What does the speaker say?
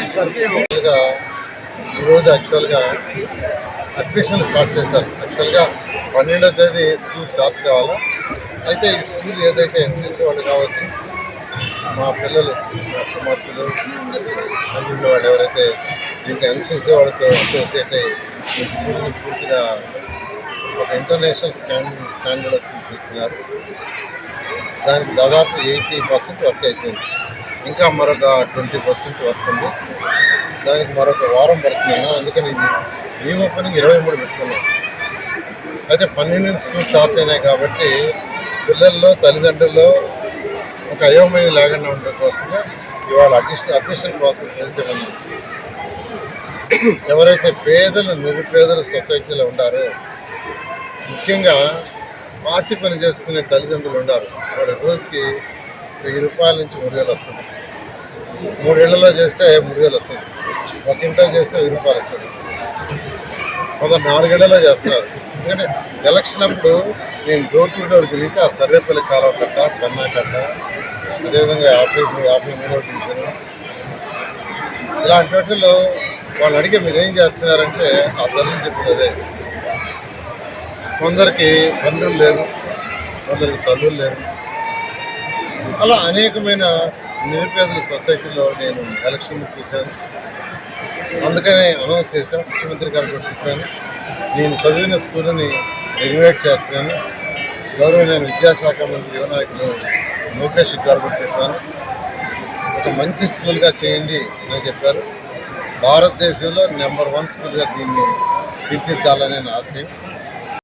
యాక్చువల్గా ఈరోజు యాక్చువల్గా అడ్మిషన్ స్టార్ట్ చేశారు. యాక్చువల్గా పన్నెండో తేదీ స్కూల్ స్టార్ట్ కావాలి? అయితే ఈ స్కూల్ ఏదైతే ఎన్సీసీ వాళ్ళు కావచ్చు మా పిల్లలు మా కుమార్తెలు అందులో వాళ్ళు ఎవరైతే దీంట్లో ఎన్సీసీ వాళ్ళతో అసోసియేట్ అయ్యి ఈ స్కూల్ని పూర్తిగా ఒక ఇంటర్నేషనల్ స్టాండ్ స్టాండర్డ్ తీసుకున్నారు దానికి దాదాపు ఎయిటీ పర్సెంట్ వర్క్ అయిపోయింది. ఇంకా మరొక ట్వంటీ పర్సెంట్ వర్క్ ఉంది. దానికి మరొక వారం పడుతున్నాను అందుకని ఇది ఈ ఓపెనింగ్ ఇరవై మూడు పెట్టుకున్నాం. అయితే పన్నెండు స్కూల్ స్టార్ట్ అయినాయి కాబట్టి పిల్లల్లో తల్లిదండ్రుల్లో ఒక అయోమయం లేకుండా ఉండడం కోసంగా ఇవాళ అడ్మిషన్ అడ్మిషన్ ప్రాసెస్ చేసేమన్నాం ఎవరైతే పేదలు నిరుపేదలు సొసైటీలో ఉండారో ముఖ్యంగా మార్చి పని చేసుకునే తల్లిదండ్రులు ఉన్నారు వాళ్ళ రోజుకి వెయ్యి రూపాయల నుంచి మూడు వేలు వస్తుంది. మూడేళ్ళలో చేస్తే మూడు వేలు వస్తుంది. ఒక ఇంట్లో చేస్తే వెయ్యి రూపాయలు వస్తుంది. కొంత నాలుగేళ్ళలో చేస్తారు. ఎందుకంటే ఎలక్షన్ అప్పుడు నేను డోర్ టు డోర్ తిరిగితే ఆ సర్వేపల్లి కాలువ కట్ట కన్నా కట్ట అదేవిధంగా యాభై యాభై మూడో డివిజన్. ఇలాంటి వాటిల్లో వాళ్ళు అడిగే మీరు ఏం చేస్తున్నారంటే ఆ తల్లి చెప్పింది అదే కొందరికి తండ్రులు లేరు కొందరికి తల్లులు లేరు అలా అనేకమైన నిరుపేదల సొసైటీలో నేను ఎలక్షన్ చూశాను. అందుకనే అనౌన్స్ చేశాను. ముఖ్యమంత్రి గారు కూడా చెప్పాను నేను చదివిన స్కూల్ని రెగ్యులేట్ చేస్తున్నాను. గౌరవనీయ విద్యాశాఖ మంత్రి యువనాయకులు లోకేష్ గారు కూడా చెప్పాను ఒక మంచి స్కూల్గా చేయండి అని చెప్పారు. భారతదేశంలో నెంబర్ వన్ స్కూల్గా దీన్ని తీర్చిద్దాలనే నా ఆశయం.